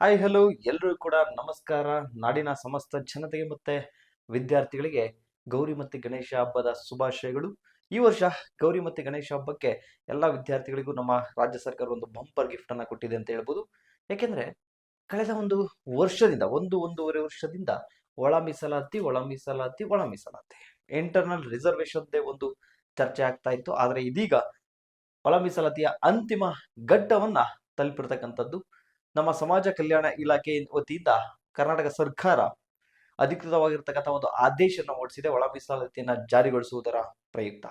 Hi hello ಎಲ್ಲರೂ ಕೂಡ ನಮಸ್ಕಾರ. ನಾಡಿನ ಸಮಸ್ತ ಜನತೆಗೆ ಮತ್ತೆ ವಿದ್ಯಾರ್ಥಿಗಳಿಗೆ ಗೌರಿ ಮತ್ತು ಗಣೇಶ ಹಬ್ಬದ ಶುಭಾಶಯಗಳು. ಈ ವರ್ಷ ಗೌರಿ ಮತ್ತು ಗಣೇಶ ಹಬ್ಬಕ್ಕೆ ಎಲ್ಲ ವಿದ್ಯಾರ್ಥಿಗಳಿಗೂ ನಮ್ಮ ರಾಜ್ಯ ಸರ್ಕಾರ ಒಂದು ಬಂಪರ್ ಗಿಫ್ಟ್ ಅನ್ನ ಕೊಟ್ಟಿದೆ ಅಂತ ಹೇಳ್ಬೋದು. ಯಾಕೆಂದ್ರೆ ಕಳೆದ ಒಂದು ವರ್ಷದಿಂದ, ಒಂದು ಒಂದೂವರೆ ವರ್ಷದಿಂದ ಒಳ ಮೀಸಲಾತಿ ಒಳ ಮೀಸಲಾತಿ ಒಳ ಮೀಸಲಾತಿ. ಇಂಟರ್ನಲ್ ರಿಸರ್ವೇಶನ್ ಒಂದು ಚರ್ಚೆ ಆಗ್ತಾ ಇತ್ತು. ಆದ್ರೆ ಇದೀಗ ಒಳ ಮೀಸಲಾತಿಯ ಅಂತಿಮ ಘಟ್ಟವನ್ನ ತಲುಪಿರ್ತಕ್ಕಂಥದ್ದು ನಮ್ಮ ಸಮಾಜ ಕಲ್ಯಾಣ ಇಲಾಖೆ ವತಿಯಿಂದ ಕರ್ನಾಟಕ ಸರ್ಕಾರ ಅಧಿಕೃತವಾಗಿರ್ತಕ್ಕಂಥ ಒಂದು ಆದೇಶವನ್ನು ಹೊರಡಿಸಿದೆ. ಒಳ ಮೀಸಲಾತಿಯನ್ನ ಜಾರಿಗೊಳಿಸುವುದರ ಪ್ರಯುಕ್ತ.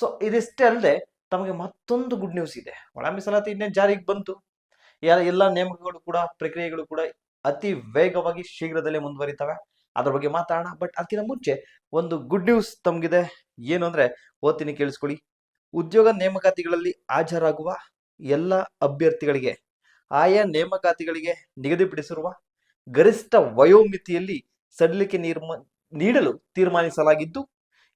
ಸೊ ಇದಿಷ್ಟೇ ಅಲ್ಲದೆ ತಮಗೆ ಮತ್ತೊಂದು ಗುಡ್ ನ್ಯೂಸ್ ಇದೆ. ಒಳ ಮೀಸಲಾತಿ ಇನ್ನೇನು ಜಾರಿಗೆ ಬಂತು? ಎಲ್ಲ ನೇಮಕಗಳು ಕೂಡ, ಪ್ರಕ್ರಿಯೆಗಳು ಕೂಡ ಅತಿ ವೇಗವಾಗಿ ಶೀಘ್ರದಲ್ಲೇ ಮುಂದುವರಿತವೆ. ಅದ್ರ ಬಗ್ಗೆ ಮಾತಾಡೋಣ. ಬಟ್ ಅದಕ್ಕಿಂತ ಮುಂಚೆ ಒಂದು ಗುಡ್ ನ್ಯೂಸ್ ತಮಗಿದೆ. ಏನು ಅಂದ್ರೆ ಓದ್ತೀನಿ ಕೇಳಿಸ್ಕೊಳ್ಳಿ. ಉದ್ಯೋಗ ನೇಮಕಾತಿಗಳಲ್ಲಿ ಹಾಜರಾಗುವ ಎಲ್ಲ ಅಭ್ಯರ್ಥಿಗಳಿಗೆ ಆಯಾ ನೇಮಕಾತಿಗಳಿಗೆ ನಿಗದಿಪಡಿಸಿರುವ ಗರಿಷ್ಠ ವಯೋಮಿತಿಯಲ್ಲಿ ಸಡಿಲಿಕೆ ನಿರ್ಮ, ನೀಡಲು ತೀರ್ಮಾನಿಸಲಾಗಿದ್ದು,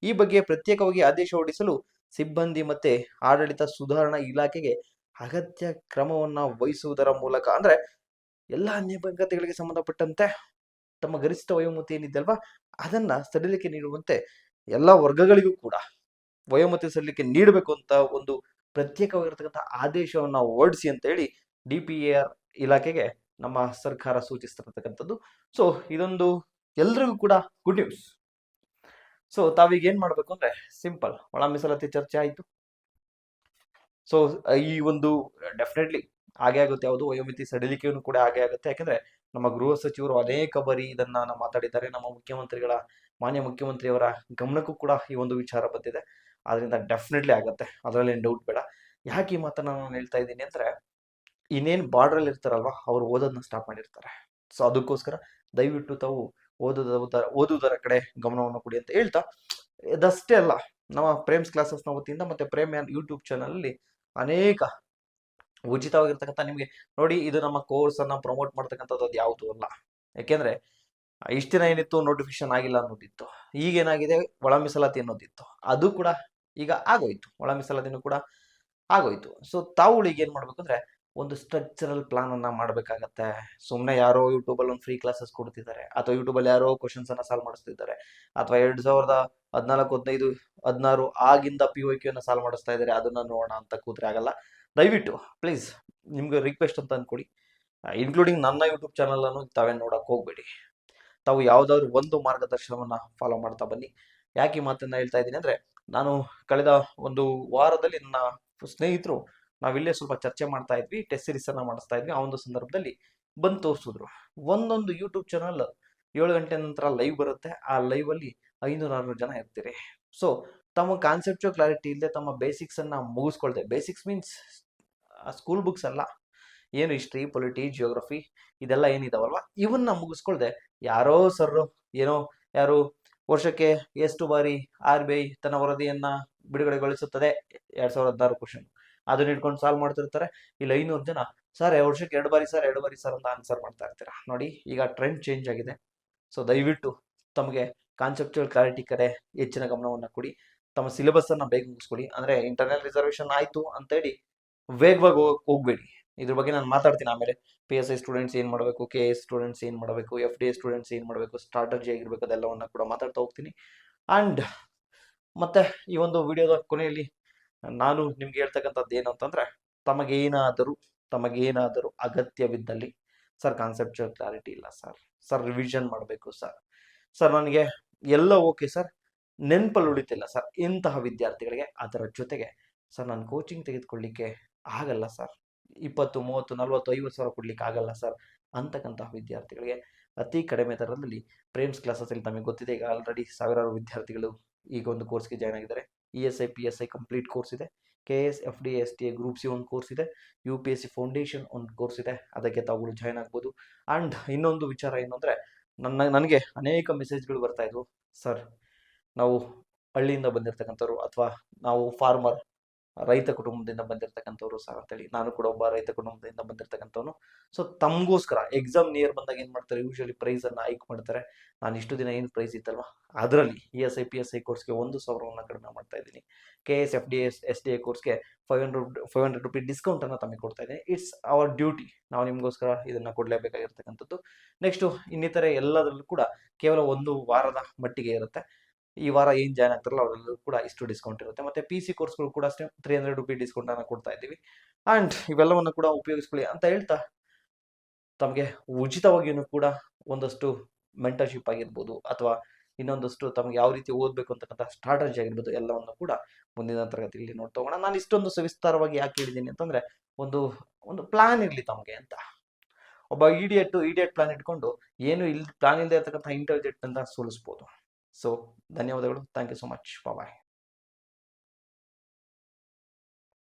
ಈ ಬಗ್ಗೆ ಪ್ರತ್ಯೇಕವಾಗಿ ಆದೇಶ ಹೊರಡಿಸಲು ಸಿಬ್ಬಂದಿ ಮತ್ತೆ ಆಡಳಿತ ಸುಧಾರಣಾ ಇಲಾಖೆಗೆ ಅಗತ್ಯ ಕ್ರಮವನ್ನ ವಹಿಸುವುದರ ಮೂಲಕ, ಅಂದ್ರೆ ಎಲ್ಲಾ ನೇಮಕಾತಿಗಳಿಗೆ ಸಂಬಂಧಪಟ್ಟಂತೆ ತಮ್ಮ ಗರಿಷ್ಠ ವಯೋಮಿತಿ ಏನಿದ್ದಲ್ವಾ ಅದನ್ನ ಸಡಿಲಿಕೆ ನೀಡುವಂತೆ ಎಲ್ಲಾ ವರ್ಗಗಳಿಗೂ ಕೂಡ ವಯೋಮತಿ ಸಲ್ಲಿಕೆ ನೀಡಬೇಕು ಅಂತ ಒಂದು ಪ್ರತ್ಯೇಕವಾಗಿರ್ತಕ್ಕಂಥ ಆದೇಶವನ್ನ ಹೊರಡಿಸಿ ಅಂತ ಹೇಳಿ ಡಿ ಪಿ ಆರ್ ಇಲಾಖೆಗೆ ನಮ್ಮ ಸರ್ಕಾರ ಸೂಚಿಸ್ತಿರ್ತಕ್ಕಂಥದ್ದು ಸೊ ಇದೊಂದು ಎಲ್ರಿಗೂ ಕೂಡ ಗುಡ್ ನ್ಯೂಸ್ ಸೊ ತಾವೀಗ ಏನ್ ಮಾಡ್ಬೇಕು ಅಂದ್ರೆ ಸಿಂಪಲ್ ಒಳ ಮೀಸಲಾತಿ ಚರ್ಚೆ ಆಯ್ತು. ಸೊ ಈ ಒಂದು ಡೆಫಿನೆಟ್ಲಿ ಹಾಗೆ ಆಗುತ್ತೆ. ಯಾವುದು ವಯೋಮಿತಿ ಸಡಿಲಿಕೆಯನ್ನು ಕೂಡ ಹಾಗೆ ಆಗುತ್ತೆ. ಯಾಕಂದ್ರೆ ನಮ್ಮ ಗೃಹ ಸಚಿವರು ಅನೇಕ ಬಾರಿ ಇದನ್ನ ಮಾತಾಡಿದ್ದಾರೆ. ನಮ್ಮ ಮುಖ್ಯಮಂತ್ರಿಗಳ, ಮಾನ್ಯ ಮುಖ್ಯಮಂತ್ರಿಯವರ ಗಮನಕ್ಕೂ ಕೂಡ ಈ ಒಂದು ವಿಚಾರ ಬಂದಿದೆ. ಅದರಿಂದ ಡೆಫಿನೆಟ್ಲಿ ಆಗುತ್ತೆ. ಅದರಲ್ಲಿ ಡೌಟ್ ಬೇಡ. ಯಾಕೆ ಈ ಮಾತನ್ನ ನಾನು ಹೇಳ್ತಾ ಇದ್ದೀನಿ ಅಂದ್ರೆ ಇನ್ನೇನು ಬಾರ್ಡ್ರಲ್ಲಿ ಇರ್ತಾರಲ್ವ, ಅವ್ರು ಓದೋದನ್ನ ಸ್ಟಾಪ್ ಮಾಡಿರ್ತಾರೆ. ಸೊ ಅದಕ್ಕೋಸ್ಕರ ದಯವಿಟ್ಟು ತಾವು ಓದೋದ ಓದುವುದರ ಕಡೆ ಗಮನವನ್ನು ಕೊಡಿ ಅಂತ ಹೇಳ್ತಾ, ಇದಷ್ಟೇ ಅಲ್ಲ, ನಮ್ಮ ಪ್ರೇಮ್ಸ್ ಕ್ಲಾಸಸ್ನ ವತಿಯಿಂದ ಮತ್ತೆ ಪ್ರೇಮ್ ಯೂಟ್ಯೂಬ್ ಚಾನಲಲ್ಲಿ ಅನೇಕ ಉಚಿತವಾಗಿರ್ತಕ್ಕಂಥ ನಿಮಗೆ, ನೋಡಿ ಇದು ನಮ್ಮ ಕೋರ್ಸನ್ನು ಪ್ರಮೋಟ್ ಮಾಡ್ತಕ್ಕಂಥದ್ದು ಅದು ಯಾವುದು ಅಲ್ಲ. ಯಾಕೆಂದ್ರೆ ಇಷ್ಟು ದಿನ ಏನಿತ್ತು ನೋಟಿಫಿಕೇಶನ್ ಆಗಿಲ್ಲ ಅನ್ನೋದಿತ್ತು. ಈಗ ಏನಾಗಿದೆ? ಒಳ ಮೀಸಲಾತಿ ಅನ್ನೋದಿತ್ತು. ಅದು ಕೂಡ ಈಗ ಆಗೋಯ್ತು. ಒಳ ಮೀಸಲಾತಿನೂ ಕೂಡ ಆಗೋಯ್ತು. ಸೊ ತಾವುಗಳಿಗೆ ಏನು ಮಾಡಬೇಕು ಅಂದ್ರೆ ಒಂದು ಸ್ಟ್ರಕ್ಚರಲ್ ಪ್ಲಾನ್ ಅನ್ನ ಮಾಡ್ಬೇಕಾಗತ್ತೆ. ಸುಮ್ಮನೆ ಯಾರೋ ಯೂಟ್ಯೂಬ್ ಅಲ್ಲಿ ಒಂದು ಫ್ರೀ ಕ್ಲಾಸಸ್ ಕೊಡ್ತಿದ್ದಾರೆ, ಅಥವಾ ಯೂಟ್ಯೂಬಲ್ಲಿ ಯಾರೋ ಕ್ವಶನ್ಸ್ ಅನ್ನ ಸಾಲ್ವ್ ಮಾಡಿಸ್ತಿದ್ದಾರೆ, ಅಥವಾ ಎರಡ್ ಸಾವಿರದ ಹದಿನಾಲ್ಕು, ಹದಿನೈದು, ಹದಿನಾರು ಆಗಿಂದ ಪಿ ವೈ ಕ್ಯೂ ಸಾಲ್ವ್ ಮಾಡಿಸ್ತಾ ಇದ್ದಾರೆ, ಅದನ್ನ ನೋಡೋಣ ಅಂತ ಕೂತ್ರೆ ಆಗಲ್ಲ. ದಯವಿಟ್ಟು ಪ್ಲೀಸ್ ನಿಮಗೆ ರಿಕ್ವೆಸ್ಟ್ ಅಂತ ಅನ್ಕೊಡಿ. ಇನ್ಕ್ಲೂಡಿಂಗ್ ನನ್ನ ಯೂಟ್ಯೂಬ್ ಚಾನಲನ್ನು ಅನ್ನು ನೋಡೋಕೆ ಹೋಗಬೇಡಿ. ತಾವು ಯಾವುದಾದ್ರು ಒಂದು ಮಾರ್ಗದರ್ಶನವನ್ನು ಫಾಲೋ ಮಾಡ್ತಾ ಬನ್ನಿ. ಯಾಕೆ ಮಾತನ್ನ ಹೇಳ್ತಾ ಇದ್ದೀನಿ ಅಂದ್ರೆ, ನಾನು ಕಳೆದ ಒಂದು ವಾರದಲ್ಲಿ ನನ್ನ ಸ್ನೇಹಿತರು ನಾವಿಲ್ಲೇ ಸ್ವಲ್ಪ ಚರ್ಚೆ ಮಾಡ್ತಾ ಇದ್ವಿ ಟೆಸ್ಟ್ ಸೀರೀಸ್ ಅನ್ನ ಮಾಡಿಸ್ತಾ ಇದ್ವಿ, ಆ ಒಂದು ಸಂದರ್ಭದಲ್ಲಿ ಬಂದು ತೋರಿಸಿದ್ರು. ಒಂದೊಂದು ಯೂಟ್ಯೂಬ್ ಚಾನಲ್ ಏಳು ಗಂಟೆ ನಂತರ ಲೈವ್ ಬರುತ್ತೆ. ಆ ಲೈವ್ ಅಲ್ಲಿ ಐನೂರ, ಆರ್ನೂರು ಜನ ಇರ್ತೀರಿ. ಸೊ ತಮ್ಮ ಕಾನ್ಸೆಪ್ಟ್ ಕ್ಲಾರಿಟಿ ಇಲ್ಲದೆ ತಮ್ಮ ಬೇಸಿಕ್ಸ್ ಅನ್ನ ಮುಗಿಸ್ಕೊಳ್ದೆ. ಬೇಸಿಕ್ಸ್ ಮೀನ್ಸ್ ಸ್ಕೂಲ್ ಬುಕ್ಸ್ ಅಲ್ಲ, ಏನು ಹಿಸ್ಟ್ರಿ ಪೊಲಿಟಿ ಜಿಯೋಗ್ರಫಿ ಇದೆಲ್ಲ ಏನಿದಾವಲ್ವ? ಇವನ್ನ ಮುಗಿಸ್ಕೊಳ್ದೆ. ಯಾರೋ ಸರ್ ಏನೋ ಯಾರು ವರ್ಷಕ್ಕೆ ಎಷ್ಟು ಬಾರಿ ಆರ್ ಬಿ ಐ ತನ್ನ ವರದಿಯನ್ನ ಬಿಡುಗಡೆಗೊಳಿಸುತ್ತದೆ? ಎರಡ್ ಸಾವಿರದ ಹದಿನಾರು ಕ್ವಶನ್ ಅದನ್ನ ಇಟ್ಕೊಂಡು ಸಾಲ್ವ್ ಮಾಡ್ತಿರ್ತಾರೆ. ಇಲ್ಲಿ ಐನೂರು ಜನ, ಸರ್ ವರ್ಷಕ್ಕೆ ಎರಡು ಬಾರಿ ಸರ್ ಎರಡು ಬಾರಿ ಸರ್ ಅಂತ ಆನ್ಸರ್ ಮಾಡ್ತಾ ಇರ್ತೀರಾ? ನೋಡಿ, ಈಗ ಟ್ರೆಂಡ್ ಚೇಂಜ್ ಆಗಿದೆ. ಸೊ ದಯವಿಟ್ಟು ತಮಗೆ ಕಾನ್ಸೆಪ್ಚುಯಲ್ ಕ್ಲಾರಿಟಿ ಕಡೆ ಹೆಚ್ಚಿನ ಗಮನವನ್ನು ಕೊಡಿ. ತಮ್ಮ ಸಿಲೆಬಸ್ ಅನ್ನ ಬೇಗ ಮುಗಿಸ್ಕೊಡಿ ಅಂದ್ರೆ ಇಂಟರ್ನಲ್ ರಿಸರ್ವೇಶನ್ ಆಯ್ತು ಅಂತೇಳಿ ವೇಗವಾಗಿ ಹೋಗ್, ಹೋಗ್ಬೇಡಿ. ಇದ್ರ ಬಗ್ಗೆ ನಾನು ಮಾತಾಡ್ತೀನಿ. ಆಮೇಲೆ ಪಿ ಎಸ್ ಐ ಸ್ಟೂಡೆಂಟ್ಸ್ ಏನು ಮಾಡಬೇಕು ಕೆ ಎಸ್ ಸ್ಟೂಡೆಂಟ್ಸ್ ಏನು ಮಾಡಬೇಕು ಎಫ್ ಡಿ ಎ ಸ್ಟೂಡೆಂಟ್ಸ್ ಏನು ಮಾಡಬೇಕು ಸ್ಟ್ರಾಟಜಿ ಆಗಿರ್ಬೇಕು ಅದೆಲ್ಲವನ್ನ ಕೂಡ ಮಾತಾಡ್ತಾ ಹೋಗ್ತೀನಿ. ಆ್ಯಂಡ್ ಮತ್ತೆ ಈ ಒಂದು ವಿಡಿಯೋದ ಕೊನೆಯಲ್ಲಿ ನಾನು ನಿಮ್ಗೆ ಹೇಳ್ತಕ್ಕಂಥದ್ದು ಏನು ಅಂತಂದ್ರೆ, ತಮಗೇನಾದರೂ ತಮಗೇನಾದರೂ ಅಗತ್ಯವಿದ್ದಲ್ಲಿ ಸರ್ ಕಾನ್ಸೆಪ್ಚುಯಲ್ ಕ್ಲಾರಿಟಿ ಇಲ್ಲ ಸರ್ ಸರ್ ರಿವಿಷನ್ ಮಾಡಬೇಕು ಸರ್ ಸರ್ ನನಗೆ ಎಲ್ಲ ಓಕೆ ಸರ್ ನೆನಪಲ್ಲಿ ಉಳಿತಿಲ್ಲ ಸರ್ ಇಂತಹ ವಿದ್ಯಾರ್ಥಿಗಳಿಗೆ ಅದರ ಜೊತೆಗೆ ಸರ್ ನಾನು ಕೋಚಿಂಗ್ ತೆಗೆದುಕೊಳ್ಳಿಕ್ಕೆ ಆಗಲ್ಲ ಸರ್ ಇಪ್ಪತ್ತು, ಮೂವತ್ತು, ನಲ್ವತ್ತು, ಐವತ್ತು ಸಾವಿರ ಕೊಡ್ಲಿಕ್ಕೆ ಆಗಲ್ಲ ಸರ್ ಅಂತಕ್ಕಂತಹ ವಿದ್ಯಾರ್ಥಿಗಳಿಗೆ ಅತಿ ಕಡಿಮೆ ದರದಲ್ಲಿ ಪ್ರೇಮ್ಸ್ ಕ್ಲಾಸಸ್ಸಲ್ಲಿ ತಮಗೆ ಗೊತ್ತಿದೆ ಈಗ ಆಲ್ರೆಡಿ ಸಾವಿರಾರು ವಿದ್ಯಾರ್ಥಿಗಳು ಈಗ ಒಂದು ಕೋರ್ಸ್ಗೆ ಜಾಯ್ನ್ ಆಗಿದ್ದಾರೆ. E S I, P S I complete course ಇದೆ. K S F D, S T A group C ಒಂದು ಕೋರ್ಸ್ ಇದೆ. U P S C foundation ಒಂದು ಕೋರ್ಸ್ ಇದೆ. ಅದಕ್ಕೆ ತಾವುಗಳು ಜಾಯ್ನ್ ಆಗ್ಬೋದು. ಆ್ಯಂಡ್ ಇನ್ನೊಂದು ವಿಚಾರ ಏನು ಅಂದರೆ, ನನ್ನ, ನನಗೆ ಅನೇಕ ಮೆಸೇಜ್ಗಳು ಬರ್ತಾಯಿದ್ವು ಸರ್ ನಾವು ಹಳ್ಳಿಯಿಂದ ಬಂದಿರತಕ್ಕಂಥವ್ರು ಅಥವಾ ನಾವು ಫಾರ್ಮರ್ ರೈತ ಕುಟುಂಬದಿಂದ ಬಂದಿರತಕ್ಕಂಥವ್ರು ಸಹ ಅಂತೇಳಿ ನಾನು ಕೂಡ ಒಬ್ಬ ರೈತ ಕುಟುಂಬದಿಂದ ಬಂದಿರತಕ್ಕಂಥವ್ನು. ಸೊ ತಮಗೋಸ್ಕರ ಎಕ್ಸಾಮ್ ನಿಯರ್ ಬಂದಾಗ ಏನು ಮಾಡ್ತಾರೆ? ಯೂಶಲಿ ಪ್ರೈಸನ್ನು ಹೈಕ್ ಮಾಡ್ತಾರೆ. ನಾನು ಇಷ್ಟು ದಿನ ಏನು ಪ್ರೈಸ್ ಇತ್ತಲ್ವ? ಅದರಲ್ಲಿ E S I P S I ಕೋರ್ಸ್ಗೆ ಒಂದು ಸಾವಿರವನ್ನು ಕಡಿಮೆ ಮಾಡ್ತಾ ಇದ್ದೀನಿ. K S F D S S D A ಕೋರ್ಸ್ಗೆ five hundred five hundred rupee ಡಿಸ್ಕೌಂಟನ್ನು ತಮಗೆ ಕೊಡ್ತಾ ಇದ್ದೀನಿ. ಇಟ್ಸ್ ಅವರ್ ಡ್ಯೂಟಿ ನಾವು ನಿಮಗೋಸ್ಕರ ಇದನ್ನು ಕೊಡಲೇಬೇಕಾಗಿರ್ತಕ್ಕಂಥದ್ದು. ನೆಕ್ಸ್ಟು ಇನ್ನಿತರೆ ಎಲ್ಲದರಲ್ಲೂ ಕೂಡ ಕೇವಲ ಒಂದು ವಾರದ ಮಟ್ಟಿಗೆ ಇರುತ್ತೆ. ಈ ವಾರ ಏನು ಜಾಯ್ನ್ ಆಗ್ತಾರಲ್ಲ ಅವರೆಲ್ಲರೂ ಕೂಡ ಇಷ್ಟು ಡಿಸ್ಕೌಂಟ್ ಇರುತ್ತೆ. ಮತ್ತು ಪಿ ಸಿ ಕೋರ್ಸ್ಗಳು ಕೂಡ ಅಷ್ಟೇ ತ್ರೀ ಹಂಡ್ರೆಡ್ ರುಪಿ ಡಿಸ್ಕೌಂಟನ್ನು ಕೊಡ್ತಾ ಇದ್ದೀವಿ. ಆ್ಯಂಡ್ ಇವೆಲ್ಲವನ್ನು ಕೂಡ ಉಪಯೋಗಿಸ್ಕೊಳ್ಳಿ ಅಂತ ಹೇಳ್ತಾ, ತಮಗೆ ಉಚಿತವಾಗಿಯೂ ಕೂಡ ಒಂದಷ್ಟು ಮೆಂಟರ್ಶಿಪ್ ಆಗಿರ್ಬೋದು, ಅಥವಾ ಇನ್ನೊಂದಷ್ಟು ತಮಗೆ ಯಾವ ರೀತಿ ಓದಬೇಕು ಅಂತಕ್ಕಂಥ ಸ್ಟ್ರಾಟಜಿ ಆಗಿರ್ಬೋದು, ಎಲ್ಲವನ್ನು ಕೂಡ ಮುಂದಿನ ತರಗತಿಯಲ್ಲಿ ನೋಡ್ತಾ ಹೋಗೋಣ. ನಾನು ಇಷ್ಟೊಂದು ಸವಿಸ್ತಾರವಾಗಿ ಯಾಕೆ ಹೇಳಿದ್ದೀನಿ ಅಂತಂದರೆ, ಒಂದು ಒಂದು ಪ್ಲಾನ್ ಇರಲಿ ತಮಗೆ ಅಂತ. ಒಬ್ಬ ಇಡಿಯಟ್ ಇಡಿಯಟ್ ಪ್ಲಾನ್ ಇಟ್ಕೊಂಡು, ಏನು ಇಲ್ಲಿ ಪ್ಲಾನ್ ಇಲ್ಲದೆ ಇರ್ತಕ್ಕಂಥ ಇಂಟೆಲಿಜೆಂಟ್ ಅಂತ ಸೋಲಿಸ್ಬೋದು. ಸೊ ಧನ್ಯವಾದಗಳು. Thank you so much bye